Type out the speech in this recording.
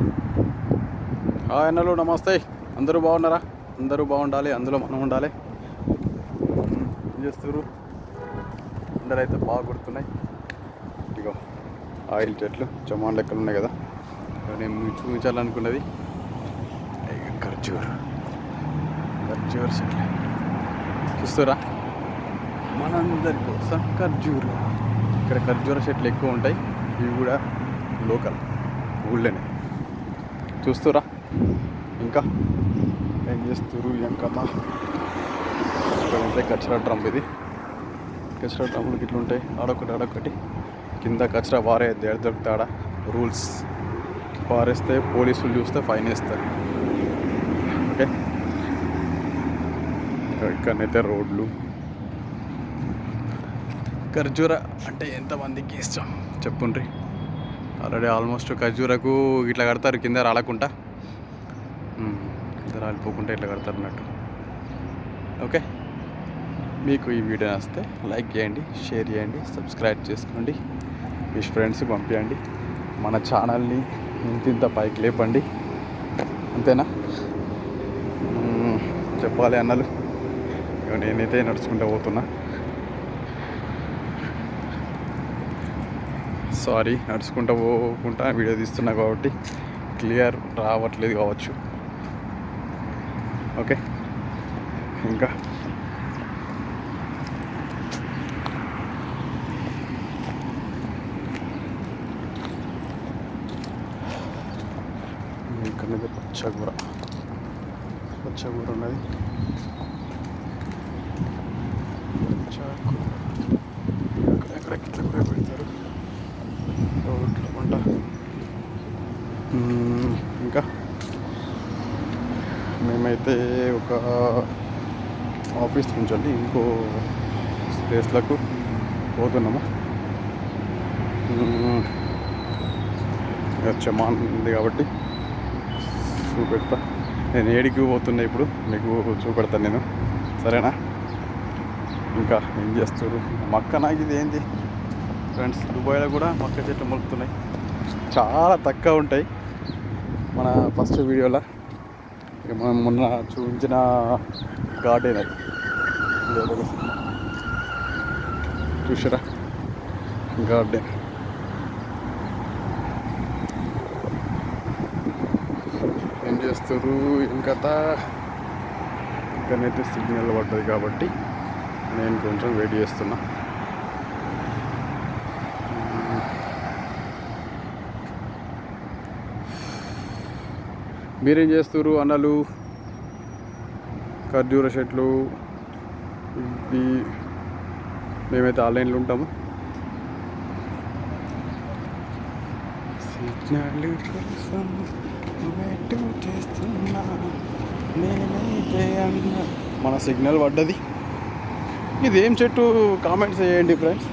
Hi అన్నలు నమస్తే. అందరూ బాగున్నారా? అందరూ బాగుండాలి అందులో మనం ఉండాలి. ఏం చేస్తారు అందరూ అయితే బాగా గుర్తున్నాయి ఇగో ఆయిల్ చెట్లు చమాన్ లెక్కలు ఉన్నాయి కదా. నేను మీకు చూపించాలనుకున్నది. ఖర్చూర్ ఖర్జూర్. చెట్లు. చూస్తారా మనందరి కోసం ఖర్జూర్. ఇక్కడ ఖర్జూర చెట్లు ఎక్కువ ఉంటాయి. ఇవి కూడా లోకల్ ఊళ్ళోనే. చూస్తురా. ఇంకా ఏం చేస్తురు ఏం కథ. ఇక్కడ ఉంటాయి కచ్చరా డ్రమ్ ఇది. కచ్చరా డ్రమ్లు ఇట్లా ఉంటాయి. ఆడొకటి ఆడొకటి. కింద కచరా వారే ఎడ దొరుకుతాడా? రూల్స్. వారేస్తే పోలీసులు చూస్తే ఫైన్ వేస్తారు. ఓకే? ఇక్కడనైతే రోడ్లు. ఖర్జూర అంటే ఎంతమందికి ఇష్టం? చెప్పుండ్రి. ఆల్రెడీ ఆల్మోస్ట్ ఖర్జూరకు ఇట్లా కడతారు కింద రాలకుండా. కింద రాలిపోకుండా ఇట్లా కడతారు అన్నట్టు. ఓకే. మీకు ఈ వీడియో నచ్చితే లైక్ చేయండి షేర్ చేయండి సబ్స్క్రైబ్ చేసుకోండి. మీ ఫ్రెండ్స్కి పంపించండి మన ఛానల్ని ఇంత ఇంత పైకి లేపండి. అంతేనా? చెప్పాలి అన్నలు. ఇగో నేనైతే నడుచుకుంటూ పోతున్నా. సారీ నడుచుకుంటా పోకుండా వీడియో తీస్తున్నా కాబట్టి క్లియర్ రావట్లేదు కావచ్చు. ఓకే ఇంకా? ఇక్కడ మీద పచ్చకూర పచ్చకూర ఉన్నది పచ్చకూర ఎక్కడ ఇట్లా కూడా పెడతారు రోడ్ల పంట ఇంకా? మేమైతే ఒక ఆఫీస్ నుంచి వెళ్ళి ఇంకో ప్లేస్లకు పోతున్నాము? మ్మ్, చమాన్ ఉంది కాబట్టి చూపెడతా. నేను ఏడికి పోతున్నా ఇప్పుడు మీకు చూపెడతాను నేను. సరేనా? ఇంకా ఏం చేస్తారు? మక్క నాకు ఇది ఏంది? ఫ్రెండ్స్ దుబాయ్లో కూడా మొక్క చెట్లు మొలుపుతున్నాయి. చాలా తక్కువ ఉంటాయి మన ఫస్ట్ వీడియోలో. ఇక మనం మొన్న చూపించిన గార్డెన్ అది. చూసారా గార్డెన్. ఏం చేస్తారు ఏం కథ? ఇక్కడనైతే సిగ్నల్ పడ్డది కాబట్టి నేను కొంచెం వెయిట్ చేస్తున్నా. మీరేం చేస్తారు అన్నలు ఖర్జూర చెట్లు ఇవి మేమైతే ఆన్లైన్లో ఉంటాము. సిగ్నల్ కోసం వెయిట్ చేస్తున్నా. నేనైతే అన్నా. మన సిగ్నల్ పడ్డది. ఇదేం చెట్టు? కామెంట్స్ చేయండి ఫ్రెండ్స్.